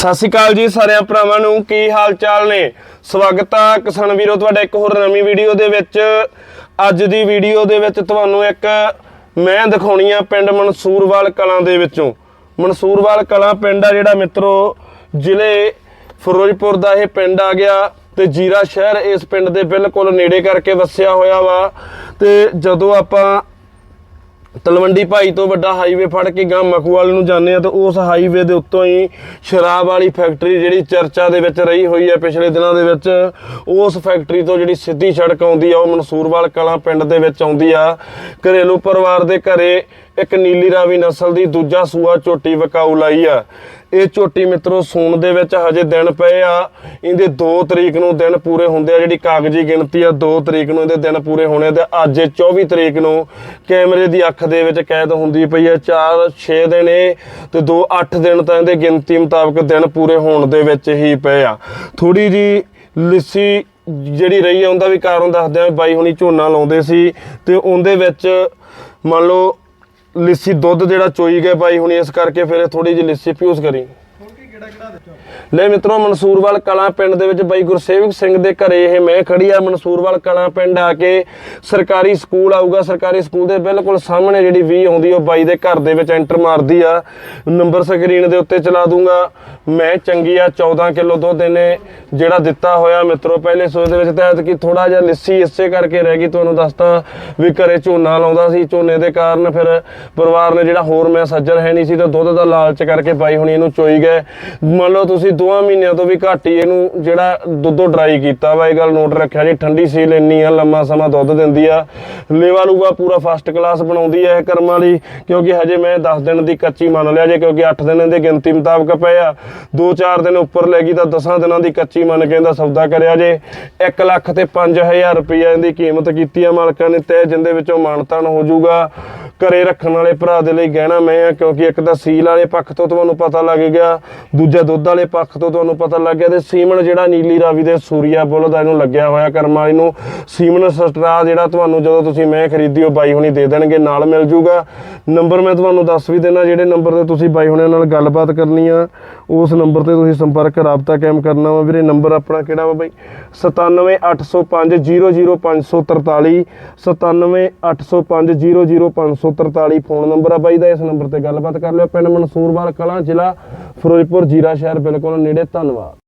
ਸਤਿ ਸ਼੍ਰੀ ਅਕਾਲ ਜੀ ਸਾਰਿਆਂ ਭਰਾਵਾਂ ਨੂੰ, ਕੀ ਹਾਲ ਚਾਲ ਨੇ? ਸਵਾਗਤ ਆ ਕਿਸਾਨ ਵੀਰੋ, ਤੁਹਾਡਾ ਇੱਕ ਹੋਰ ਨਵੀਂ ਵੀਡੀਓ ਦੇ ਵਿੱਚ। ਅੱਜ ਦੀ ਵੀਡੀਓ ਦੇ ਵਿੱਚ ਤੁਹਾਨੂੰ ਇੱਕ ਮੈਂ ਦਿਖਾਉਣੀ ਆ ਪਿੰਡ ਮਨਸੂਰਵਾਲ ਕਲਾਂ ਦੇ ਵਿੱਚੋਂ। ਮਨਸੂਰਵਾਲ ਕਲਾਂ ਪਿੰਡ ਆ ਜਿਹੜਾ ਮਿੱਤਰੋ, ਜ਼ਿਲ੍ਹੇ ਫਿਰੋਜ਼ਪੁਰ ਦਾ ਇਹ ਪਿੰਡ ਆ ਗਿਆ ਤੇ ਜੀਰਾ ਸ਼ਹਿਰ ਇਸ ਪਿੰਡ ਦੇ ਬਿਲਕੁਲ ਨੇੜੇ ਕਰਕੇ ਵਸਿਆ ਹੋਇਆ ਵਾ। ਤੇ ਜਦੋਂ ਆਪਾਂ ਤਲਵੰਡੀ ਭਾਈ ਤੋਂ ਵੱਡਾ ਹਾਈਵੇ ਫੜ ਕੇ ਗਾਂ ਮਖੂਵਾਲ ਨੂੰ ਜਾਂਦੇ ਆ ਤਾਂ ਉਸ ਹਾਈਵੇ ਦੇ ਉੱਤੋਂ ਹੀ ਸ਼ਰਾਬ ਵਾਲੀ ਫੈਕਟਰੀ ਜਿਹੜੀ ਚਰਚਾ ਦੇ ਵਿੱਚ ਰਹੀ ਹੋਈ ਹੈ ਪਿਛਲੇ ਦਿਨਾਂ ਦੇ ਵਿੱਚ, ਉਸ ਫੈਕਟਰੀ ਤੋਂ ਜਿਹੜੀ ਸਿੱਧੀ ਸੜਕ ਆਉਂਦੀ ਆ, ਉਹ ਮਨਸੂਰਵਾਲ ਕਲਾਂ ਪਿੰਡ ਦੇ ਵਿੱਚ ਆਉਂਦੀ ਆ। ਘਰੇਲੂ ਪਰਿਵਾਰ ਦੇ ਘਰੇ ਇੱਕ ਨੀਲੀ ਰਾਵੀ ਨਸਲ ਦੀ ਦੂਜਾ ਸੂਆ ਝੋਟੀ ਵਕਾਊ ਲਾਈ ਆ। ਇਹ ਝੋਟੀ ਮਿੱਤਰੋ, ਸੂਣ ਦੇ ਵਿੱਚ ਹਜੇ ਦਿਨ ਪਏ ਆ। ਇਹਦੇ 2 ਤਰੀਕ ਨੂੰ ਦਿਨ ਪੂਰੇ ਹੁੰਦੇ ਆ, ਜਿਹੜੀ ਕਾਗਜ਼ੀ ਗਿਣਤੀ ਆ 2 ਤਰੀਕ ਨੂੰ ਇਹਦੇ ਦਿਨ ਪੂਰੇ ਹੋਣੇ ਤੇ ਅੱਜ ਇਹ 24 ਤਰੀਕ ਨੂੰ ਕੈਮਰੇ ਦੀ ਅੱਖ ਦੇ ਵਿੱਚ ਕੈਦ ਹੁੰਦੀ ਪਈ ਆ। 4 6 ਦਿਨ ਇਹ ਤੇ 2 8 ਦਿਨ ਤਾਂ ਇਹਦੇ ਗਿਣਤੀ ਮੁਤਾਬਕ ਦਿਨ ਪੂਰੇ ਹੋਣ ਦੇ ਵਿੱਚ ਹੀ ਪਏ ਆ। ਥੋੜੀ ਜੀ ਲਿੱਸੀ ਜਿਹੜੀ ਰਹੀ ਆ, ਉਹਦਾ ਵੀ ਕਾਰਨ ਦੱਸਦੇ ਆ ਬਾਈ ਹੁਣੀ ਝੋਨਾ ਲਾਉਂਦੇ ਸੀ ਤੇ ਉਹਦੇ ਵਿੱਚ ਮੰਨ ਲਓ ਲਿੱਸੀ ਦੁੱਧ ਜਿਹੜਾ ਚੋਈ ਗਿਆ ਬਾਈ, ਹੁਣੀ ਇਸ ਕਰਕੇ ਫਿਰ ਥੋੜੀ ਜਿਹੀ ਲਿੱਸੀ ਪਿਊਸ ਕਰੀ। ਲੈ ਮਿੱਤਰੋ, ਮਨਸੂਰਵਾਲ ਕਲਾਂ ਪਿੰਡ ਦੇ ਵਿੱਚ ਬਾਈ ਗੁਰਸੇਵਕ ਸਿੰਘ ਦੇ ਘਰੇ ਇਹ ਮੈਂ ਖੜੀ ਆ। ਮਨਸੂਰਵਾਲ ਕਲਾਂ ਪਿੰਡ ਆ ਕੇ ਸਰਕਾਰੀ ਸਕੂਲ ਆਊਗਾ। ਸਰਕਾਰੀ ਸਕੂਲ ਦੇ ਬਿਲਕੁਲ ਸਾਹਮਣੇ ਜਿਹੜੀ ਵੀ ਆਉਂਦੀ, ਉਹ ਬਾਈ ਦੇ ਘਰ ਦੇ ਵਿੱਚ ਐਂਟਰ ਮਾਰਦੀ ਆ। ਨੰਬਰ ਸਕਰੀਨ ਦੇ ਉੱਤੇ ਚਲਾ ਦੂੰਗਾ। ਮੈਂ ਚੰਗੀ ਆ 14 ਕਿਲੋ ਦੁੱਧ ਇਹਨੇ ਜਿਹੜਾ ਦਿੱਤਾ ਹੋਇਆ। ਮਿੱਤਰੋ, ਪਹਿਲੇ ਸੋਚ ਦੇ ਵਿੱਚ ਤਹਿਤ ਕਿ ਥੋੜਾ ਜਿਹਾ ਲਿੱਸੀ ਇਸੇ ਕਰਕੇ ਰਹਿ ਗਈ। ਤੁਹਾਨੂੰ ਦੱਸਤਾ ਵੀ ਘਰੇ ਝੋਨਾ ਲਾਉਂਦਾ ਸੀ। ਝੋਨੇ ਦੇ ਕਾਰਨ ਫਿਰ ਪਰਿਵਾਰ ਨੇ ਜਿਹੜਾ ਹੋਰ ਮੈਂ ਸੱਜਰ ਹੈ ਨਹੀਂ ਸੀ, ਤਾਂ ਦੁੱਧ ਦਾ ਲਾਲਚ ਕਰਕੇ ਬਾਈ ਹੁਣੀ ਇਹਨੂੰ ਚੋਈ ਗਏ। ਮੰਨ ਲਓ ਤੁਸੀਂ ਦੋਵਾਂ ਮਹੀਨਿਆਂ ਤੋਂ ਵੀ ਘੱਟ ਹੀ ਇਹਨੂੰ ਜਿਹੜਾ ਦੁੱਧੋਂ ਡਰਾਈ ਕੀਤਾ ਵਾ, ਇਹ ਗੱਲ ਨੋਟ ਰੱਖਿਆ ਜੀ, ਠੰਡੀ ਸੀਲ ਇੰਨੀ ਆ, ਲੰਮਾ ਸਮਾਂ ਦੁੱਧ ਦਿੰਦੀ ਆ। ਲੇਵਾ ਲੂਗਾ ਪੂਰਾ ਫਸਟ ਕਲਾਸ ਬਣਾਉਂਦੀ ਆ ਇਹ ਕਰਮਾਂ ਲਈ ਕਿਉਂਕਿ ਹਜੇ ਮੈਂ 10 ਦਿਨ ਦੀ ਕੱਚੀ ਮੰਨ ਲਿਆ ਜੇ, ਕਿਉਂਕਿ 8 ਦਿਨਾਂ ਦੀ ਗਿਣਤੀ ਮੁਤਾਬਕ ਪਏ ਆ। 2-4 ਦਿਨ ਉੱਪਰ ਲੈ ਗਈ ਤਾਂ 10 ਦਿਨਾਂ ਦੀ ਕੱਚੀ ਮੰਨ ਕੇ ਇਹਦਾ ਸੌਦਾ ਕਰਿਆ ਜੇ। 1 ਲੱਖ ਤੇ 5000 ਰੁਪਈਆ ਇਹਦੀ ਕੀਮਤ ਕੀਤੀ ਆ ਮਾਲਕਾਂ ਨੇ ਤੈ ਜਿੰਦੇ ਵਿੱਚੋਂ ਮਾਨਤਾਨ ਹੋ ਜਾਊਗਾ। ਘਰੇ ਰੱਖਣ ਵਾਲੇ ਭਰਾ ਦੇ ਲਈ ਗਹਿਣਾ ਮੈਂ ਆ, ਕਿਉਂਕਿ ਇੱਕ ਤਾਂ ਸੀਲ ਵਾਲੇ ਪੱਖ ਤੋਂ ਤੁਹਾਨੂੰ ਪਤਾ ਲੱਗ ਗਿਆ। ਦੂਜਾ ਦੁੱਧ ਵਾਲੇ ਪੱਖ ਤੋਂ ਤੁਹਾਨੂੰ ਪਤਾ ਲੱਗ ਗਿਆ ਤੇ ਸੀਮਨ ਜਿਹੜਾ ਨੀਲੀ ਰਾਵੀ ਦੇ ਸੂਰੀਆ ਬੁੱਲ ਦਾ ਇਹਨੂੰ ਲੱਗਿਆ ਹੋਇਆ ਕਰਮ ਵਾਲੀ ਨੂੰ। ਸੀਮਨ ਸਟਰਾ ਜਿਹੜਾ ਤੁਹਾਨੂੰ ਜਦੋਂ ਤੁਸੀਂ ਮੈਂ ਖਰੀਦੀ, ਉਹ ਬਾਈ ਹੁਣੀ ਦੇ ਦੇਣਗੇ, ਨਾਲ ਮਿਲ ਜੂਗਾ। ਨੰਬਰ ਮੈਂ ਤੁਹਾਨੂੰ ਦੱਸ ਵੀ ਦੇਣਾ ਜਿਹੜੇ ਨੰਬਰ ਤੇ ਤੁਸੀਂ ਬਾਈ ਹੁਣਿਆਂ ਨਾਲ ਗੱਲਬਾਤ ਕਰਨੀ ਆ, ਉਸ ਨੰਬਰ ਤੇ ਤੁਸੀਂ ਸੰਪਰਕ, ਰਾਬਤਾ ਕਾਇਮ ਕਰਨਾ ਵਾ। ਵੀਰੇ, ਨੰਬਰ ਆਪਣਾ ਕਿਹੜਾ ਵਾ ਬਾਈ? 9780500543 9780500543 ਫੋਨ ਨੰਬਰ ਆ ਬਾਈ ਦਾ। ਇਸ ਨੰਬਰ ਤੇ ਗੱਲਬਾਤ ਕਰ ਲਿਓ। ਪਿੰਡ ਮਨਸੂਰਵਾਲ ਕਲਾਂ ਜ਼ਿਲ੍ਹਾ ਫਿਰੋਜ਼ਪੁਰ ਜੀਰਾ ਸ਼ਹਿਰ ਬਿਲਕੁਲ ਨੇੜੇ ਧੰਨਵਾਦ।